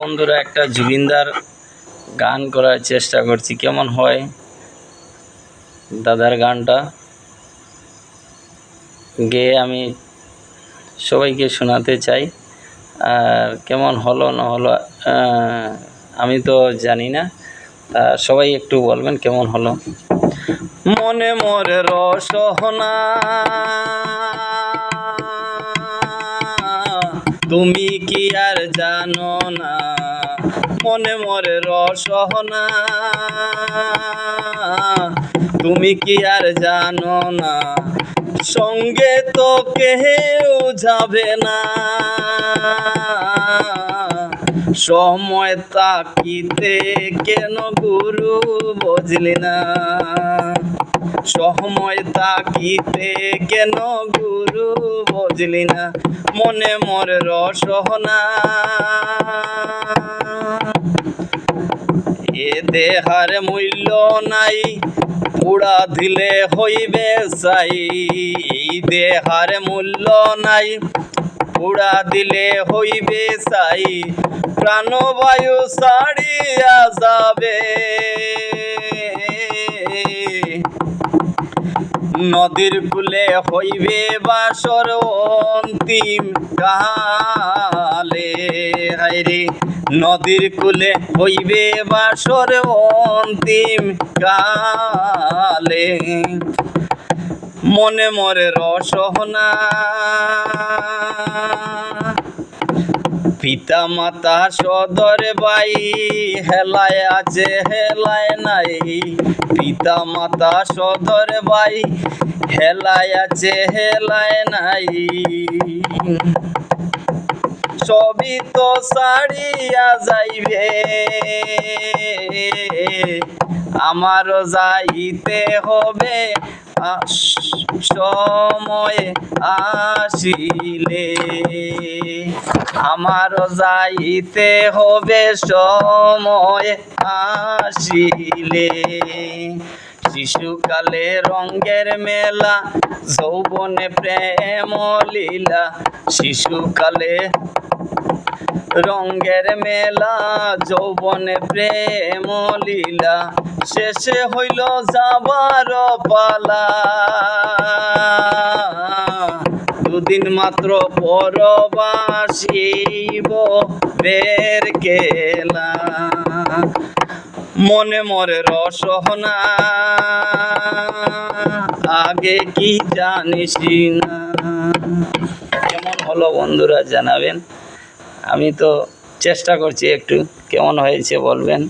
বন্ধুরা, একটা জুবিনদার গান করার চেষ্টা করছি। কেমন হয় দাদার গানটা? গেয়ে আমি সবাইকে শোনাতে চাই। আর কেমন হলো না হলো আমি তো জানি না। সবাই একটু বলবেন কেমন হলো। মনে মরে রসহনা তুমি কি আর জানো না? মনে মরে রসহনা তুমি কি আর জানো না? সঙ্গে তো কেউ যাবে না। সময় তাকিতে কেন গুরু বুঝলি না? সময় তাকিতে কেন গুরু বুঝলি না? মনে মরে রসহনা এ দেহার মূল্য নাই পুড়া দিলে হইবে চাই এই দেহার মূল্য নাই পুড়া দিলে হইবে চাই প্রাণবায়ু ছাড়িয়া যাবে। নদীর কুলে হইবে বাসর অন্তিম কালে। হাইরে নদীর কুলে হইবে বাসর অন্তিম কালে। মনে মরে রসহনা পিতা মাতা সদর বাই হেলায় আছে, হেলায় নাই। পিতা মাতা সদর বাই হেলায় আছে, হেলায় নাই। সবই তো সারিয়া যাইবে। আমারও যাইতে হবে। সময় আসিলে। আমারও যাইতে হবে, সময় আসিলে। শিশুকালে রঙ্গের মেলা, যৌবনে প্রেম লীলা, শিশুকালে রঙ্গের মেলা, যৌবনে প্রেম, লীলা। শেষে হইল যাবার পালা। দুদিন মাত্র পরবাসিব বের কেলা। মনে মরে রসহনা আগে কি জানিস না। কেমন হলো বন্ধুরা জানাবেন। আমি তো চেষ্টা করছি একটু কেমন হয়েছে বলবেন।